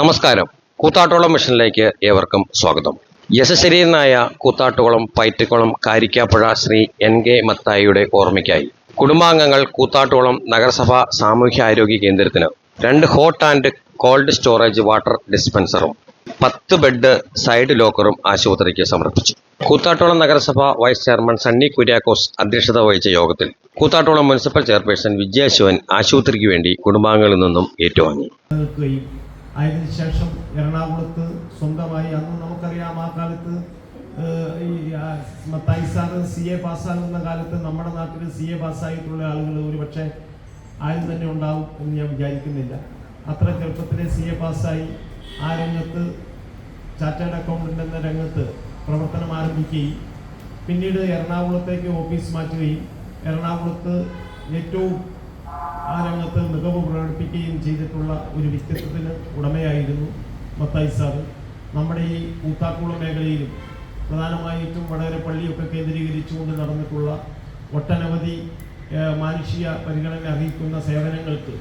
നമസ്കാരം. കൂത്താട്ടോളം മിഷനിലേക്ക് ഏവർക്കും സ്വാഗതം. യശശരീരനായ കൂത്താട്ടുകുളം പൈറ്റക്കുളം കാരിക്കാപ്പുഴ ശ്രീ എൻ കെ മത്തായിയുടെ ഓർമ്മയ്ക്കായി കുടുംബാംഗങ്ങൾ കൂത്താട്ടുകുളം നഗരസഭ സാമൂഹ്യാരോഗ്യ കേന്ദ്രത്തിന് രണ്ട് hot and cold storage water ഡിസ്പെൻസറും പത്ത് ബെഡ് സൈഡ് ലോക്കറും ആശുപത്രിക്ക് സമർപ്പിച്ചു. കൂത്താട്ടോളം നഗരസഭ വൈസ് ചെയർമാൻ സണ്ണി കുര്യാക്കോസ് അധ്യക്ഷത വഹിച്ച യോഗത്തിൽ കൂത്താട്ടോളം മുനിസിപ്പൽ ചെയർപേഴ്സൺ വിജയ ശിവൻ ആശുപത്രിക്ക് വേണ്ടി കുടുംബാംഗങ്ങളിൽ നിന്നും ഏറ്റുവാങ്ങി. അതിനുശേഷം എറണാകുളത്ത് സ്വന്തമായി അന്ന് നമുക്കറിയാം ആ കാലത്ത് ഈ മത്തായി സി എ പാസ്സാകുന്ന കാലത്ത് നമ്മുടെ നാട്ടിൽ സി എ പാസ്സായിട്ടുള്ള ആളുകൾ ഒരുപക്ഷെ ആരും തന്നെ ഉണ്ടാവും എന്ന് ഞാൻ വിചാരിക്കുന്നില്ല. അത്ര ചെറുപ്പത്തിലെ സി എ പാസ്സായി ആ രംഗത്ത് ചാർട്ടേഡ് അക്കൗണ്ടന്റ് എന്ന രംഗത്ത് പ്രവർത്തനം ആരംഭിക്കുകയും പിന്നീട് എറണാകുളത്തേക്ക് ഓഫീസ് മാറ്റുകയും എറണാകുളത്ത് ഏറ്റവും ആ രംഗത്ത് മികവ് പ്രകടിപ്പിക്കുകയും ചെയ്തിട്ടുള്ള ഒരു വ്യക്തിത്വത്തിന് ഉടമയായിരുന്നു മത്തായി സാറ് നമ്മുടെ ഈ കൂത്താക്കുളം മേഖലയിലും പ്രധാനമായിട്ടും വടകരപ്പള്ളിയൊക്കെ കേന്ദ്രീകരിച്ചുകൊണ്ട് നടന്നിട്ടുള്ള ഒട്ടനവധി മാനുഷിക പരിഗണന അറിയിക്കുന്ന സേവനങ്ങൾക്ക്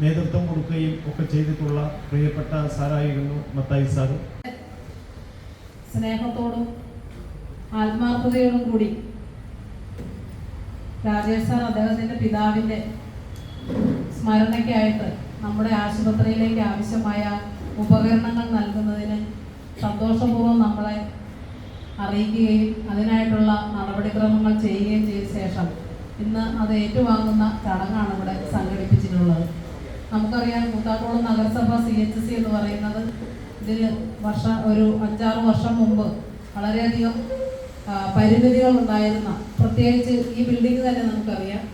നേതൃത്വം കൊടുക്കുകയും ഒക്കെ ചെയ്തിട്ടുള്ള പ്രിയപ്പെട്ട സാറായിരുന്നു മത്തായി സാറ് സ്നേഹത്തോടും ആത്മാർത്ഥതയോടും കൂടി രാജേഷ് സാർ അദ്ദേഹത്തിന്റെ പിതാവിന്റെ സ്മരണയ്ക്കായിട്ട് നമ്മുടെ ആശുപത്രിയിലേക്ക് ആവശ്യമായ ഉപകരണങ്ങൾ നൽകുന്നതിന് സന്തോഷപൂർവം നമ്മളെ അറിയിക്കുകയും അതിനായിട്ടുള്ള നടപടിക്രമങ്ങൾ ചെയ്യുകയും ചെയ്ത ശേഷം ഇന്ന് അത് ഏറ്റുവാങ്ങുന്ന ചടങ്ങാണ് ഇവിടെ സംഘടിപ്പിച്ചിട്ടുള്ളത്. നമുക്കറിയാം കൂത്താട്ടോളം നഗരസഭ സി എച്ച് സി എന്ന് പറയുന്നത് ഇതിൽ വർഷ ഒരു അഞ്ചാറ് വർഷം മുമ്പ് വളരെയധികം പരിമിതികൾ ഉണ്ടായിരുന്ന പ്രത്യേകിച്ച് ഈ ബിൽഡിംഗ് തന്നെ നമുക്കറിയാം.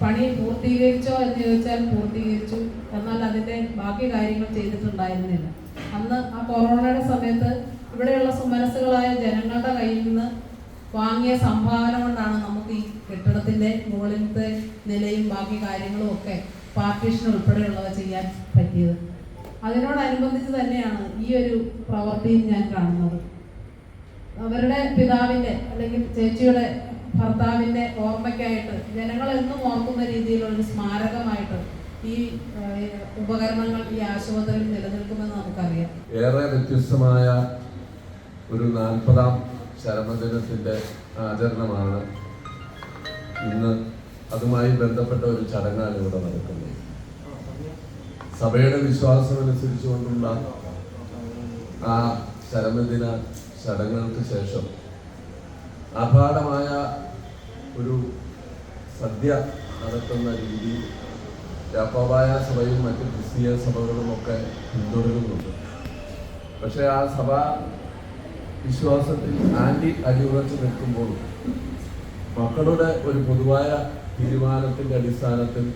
പണി പൂർത്തീകരിച്ചോ എന്ന് ചോദിച്ചാൽ പൂർത്തീകരിച്ചു. എന്നാൽ അതിന്റെ ബാക്കി കാര്യങ്ങൾ ചെയ്തിട്ടുണ്ടായിരുന്നില്ല. അന്ന് ആ കൊറോണയുടെ സമയത്ത് ഇവിടെയുള്ള സുമനസ്സുകളായ ജനങ്ങളുടെ കയ്യിൽ നിന്ന് വാങ്ങിയ സംഭാവന കൊണ്ടാണ് നമുക്ക് ഈ കെട്ടിടത്തിന്റെ മുകളിലത്തെ നിലയും ബാക്കി കാര്യങ്ങളും ഒക്കെ പാർട്ടീഷൻ ഉൾപ്പെടെയുള്ളവ ചെയ്യാൻ പറ്റിയത്. അതിനോടനുബന്ധിച്ച് തന്നെയാണ് ഈ ഒരു പ്രവൃത്തിയും ഞാൻ കാണുന്നത്. അവരുടെ പിതാവിന്റെ അല്ലെങ്കിൽ ചേച്ചിയുടെ ഭർത്താവിന്റെ ഓർമ്മയ്ക്കായിട്ട് ജനങ്ങൾ എന്നും ഓർക്കുന്ന രീതിയിലുള്ള സ്മാരകമായിട്ട് ഈ ഉപകരണങ്ങൾ ഈ ആശുപത്രിയിൽ നിലനിൽക്കുമെന്ന് നമുക്കറിയാം. ഏറെ വ്യത്യസ്തമായ ഒരു നാൽപ്പതാം ചരമദിനത്തിന്റെ ആചരണമാണ് ഇന്ന് അതുമായി ബന്ധപ്പെട്ട ഒരു ചടങ്ങാണ് ഇവിടെ നടക്കുന്നത്. സഭയുടെ വിശ്വാസം വിശ്വാസമനുസരിച്ചുകൊണ്ടുള്ള ആ ചരമദിന ചടങ്ങുകൾക്ക് ശേഷം ആഭാടമായ ഒരു സദ്യ നടത്തുന്ന രീതി രാപ്പാബായ സഭയും മറ്റ് ക്രിസ്തീയ സഭകളും ഒക്കെ പിന്തുടരുന്നുണ്ട്. പക്ഷേ ആ സഭ വിശ്വാസത്തിൽ ആന്റി അടിയുറച്ചു നിൽക്കുമ്പോൾ മക്കളുടെ ഒരു പൊതുവായ തീരുമാനത്തിന്റെ അടിസ്ഥാനത്തിൽ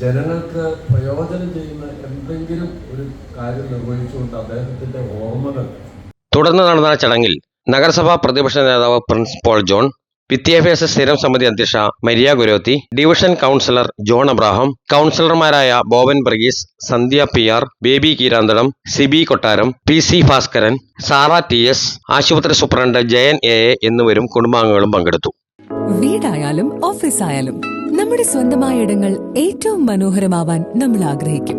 ജനങ്ങൾക്ക് പ്രയോജനം ചെയ്യുന്ന എന്തെങ്കിലും ഒരു കാര്യം നിർവഹിച്ചുകൊണ്ട് അദ്ദേഹത്തിന്റെ ഓർമ്മകൾ തുടർന്ന് നടന്ന ചടങ്ങിൽ നഗരസഭാ പ്രതിപക്ഷ നേതാവ് പ്രിൻസ് പോൾ ജോൺ വിദ്യാഭ്യാസ സ്ഥിരം സമിതി അധ്യക്ഷ Maria Gurothi division councillor John Abraham കൗൺസിലർമാരായ Boban Varghese Sandhya P R Baby Keeranthadam Sibi Kottaram P C Bhaskaran Sara T S ആശുപത്രി സൂപ്രണ്ട് ജയൻ എ എ എന്നിവരും കുടുംബാംഗങ്ങളും പങ്കെടുത്തു. വീടായാലും ഓഫീസായാലും നമ്മുടെ സ്വന്തമായ ഇടങ്ങൾ ഏറ്റവും മനോഹരമാവാൻ നമ്മൾ ആഗ്രഹിക്കും.